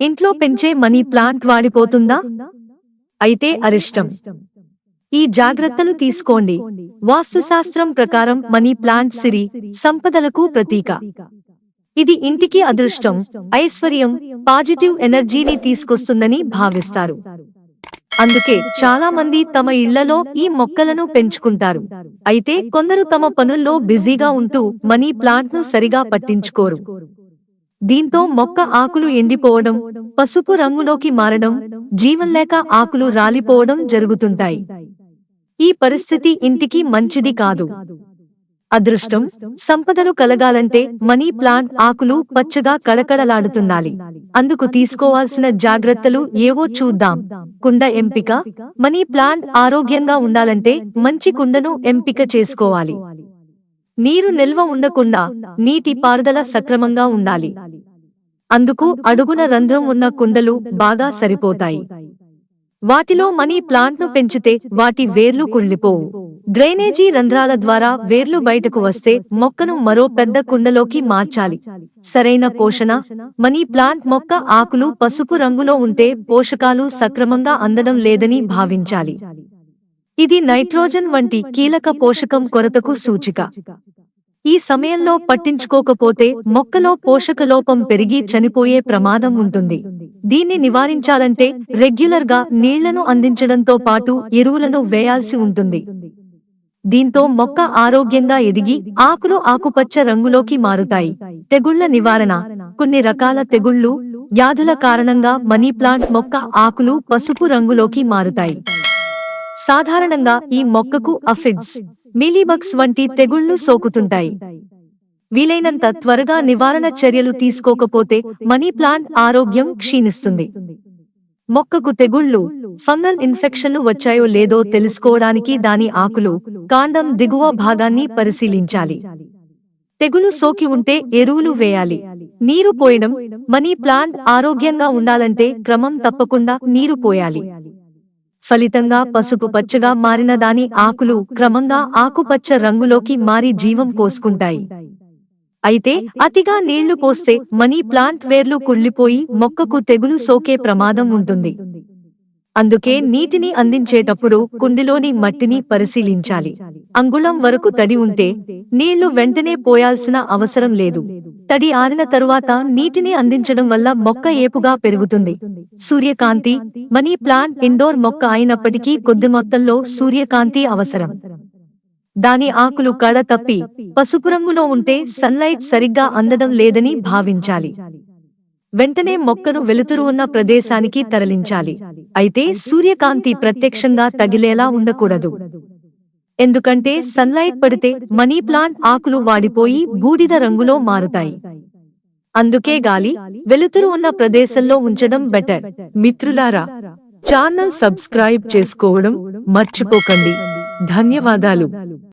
ఇంట్లో పెంచే money plant వాడిపోతుందా? అయితే అరిష్టం. ఈ జాగ్రత్తలు తీసుకోండి. వాస్తుశాస్త్రం ప్రకారం మనీ ప్లాంట్ సిరి సంపదలకు ప్రతీక. ఇది ఇంటికి అదృష్టం ఐశ్వర్యం పాజిటివ్ ఎనర్జీని తీసుకొస్తుందని భావిస్తారు. అందుకే చాలా మంది తమ ఇళ్ళలో ఈ మొక్కలను పెంచుకుంటారు. అయితే కొందరు తమ పనుల్లో బిజీగా ఉంటూ మనీ ప్లాంట్ను సరిగా పట్టించుకోరు. దీంతో మొక్క ఆకులు ఎండిపోవడం పసుపు రంగులోకి మారడం జీవం లేక ఆకులు రాలిపోవడం జరుగుతుంటాయి. ఈ పరిస్థితి ఇంటికి మంచిది కాదు. అదృష్టం సంపదలు కలగాలంటే మనీ ప్లాంట్ ఆకులు పచ్చగా కళకళలాడుతుండాలి. అందుకు తీసుకోవాల్సిన జాగ్రత్తలు ఏవో చూద్దాం. కుండ ఎంపిక మనీ ప్లాంట్ ఆరోగ్యంగా ఉండాలంటే మంచి కుండను ఎంపిక చేసుకోవాలి. నీరు నిల్వ ఉండకుండా నీటి పారుదల సక్రమంగా ఉండాలి. అందుకు అడుగున రంధ్రం ఉన్న కుండలు బాగా సరిపోతాయి. వాటిలో మనీ ప్లాంట్ను పెంచితే వాటి వేర్లు కుళ్ళిపోవు. డ్రైనేజీ రంధ్రాల ద్వారా వేర్లు బయటకు వస్తే మొక్కను మరో పెద్ద కుండలోకి మార్చాలి. సరైన పోషణ మనీ ప్లాంట్ మొక్క ఆకులు పసుపు రంగులో ఉంటే పోషకాలు సక్రమంగా అందడం లేదని భావించాలి. ఇది నైట్రోజన్ వంటి కీలక పోషకం కొరతకు సూచిక. ఈ సమయంలో పట్టించుకోకపోతే మొక్కలో పోషక లోపం పెరిగి చనిపోయే ప్రమాదం ఉంటుంది. దీన్ని నివారించాలంటే రెగ్యులర్గా నీళ్ళను అందించడంతో పాటు ఎరువులను వేయాల్సి ఉంటుంది. దీంతో మొక్క ఆరోగ్యంగా ఎదిగి ఆకులు ఆకుపచ్చ రంగులోకి మారుతాయి. తెగుళ్ళ నివారణ. కొన్ని రకాల తెగుళ్ళు వ్యాధుల కారణంగా మనీ ప్లాంట్ మొక్క ఆకులు పసుపు రంగులోకి మారుతాయి. సాధారణంగా ఈ మొక్కకు అఫిడ్స్ మీలీబగ్స్ వంటి తెగుళ్ళు సోకుతుంటాయి. వీలైనంత త్వరగా నివారణ చర్యలు తీసుకోకపోతే మనీ ప్లాంట్ ఆరోగ్యం క్షీణిస్తుంది. మొక్కకు తెగుళ్ళు ఫంగల్ ఇన్ఫెక్షన్లు వచ్చాయో లేదో తెలుసుకోవడానికి దాని ఆకులు కాండం దిగువ భాగాన్ని పరిశీలించాలి. తెగులు సోకి ఉంటే ఎరువులు వేయాలి. నీరు పోయడం మనీ ప్లాంట్ ఆరోగ్యంగా ఉండాలంటే క్రమం తప్పకుండా నీరు పోయాలి. ఫలితంగా పసుపు పచ్చగా మారిన దాని ఆకులు క్రమంగా ఆకుపచ్చ రంగులోకి మారి జీవం పోసుకుంటాయి అయితే అతిగా నీళ్ళు పోస్తే మనీ ప్లాంట్ వేర్లు కుళ్ళిపోయి మొక్కకు తెగులు సోకే ప్రమాదం ఉంటుంది. అందుకే నీటిని అందించేటప్పుడు కుండిలోని మట్టిని పరిశీలించాలి. అంగుళం వరకు తడి ఉంటే నీళ్ళు వెంటనే పోయాల్సిన అవసరం లేదు. తడి ఆరిన తరువాత నీటిని అందించడం వల్ల మొక్క ఏపుగా పెరుగుతుంది. సూర్యకాంతి మనీ ప్లాంట్ ఇండోర్ మొక్క అయినప్పటికీ కొద్ది మొత్తంలో సూర్యకాంతి అవసరం. దాని ఆకులు కళ తప్పి పసుపు రంగులో ఉంటే సన్లైట్ సరిగ్గా అందడం లేదని భావించాలి. వెంటనే మొక్కను వెలుతురు ఉన్న ప్రదేశానికి తరలించాలి. అయితే సూర్యకాంతి ప్రత్యక్షంగా తగిలేలా ఉండకూడదు. ఎందుకంటే సన్లైట్ పడితే మనీ ప్లాంట్ ఆకులు వాడిపోయి బూడిద రంగులో మారుతాయి. అందుకే గాలి వెలుతురు ఉన్న ప్రదేశంలో ఉంచడం బెటర్. మిత్రులారా ఛానల్ సబ్స్క్రైబ్ చేసుకోవడం మర్చిపోకండి. ధన్యవాదాలు.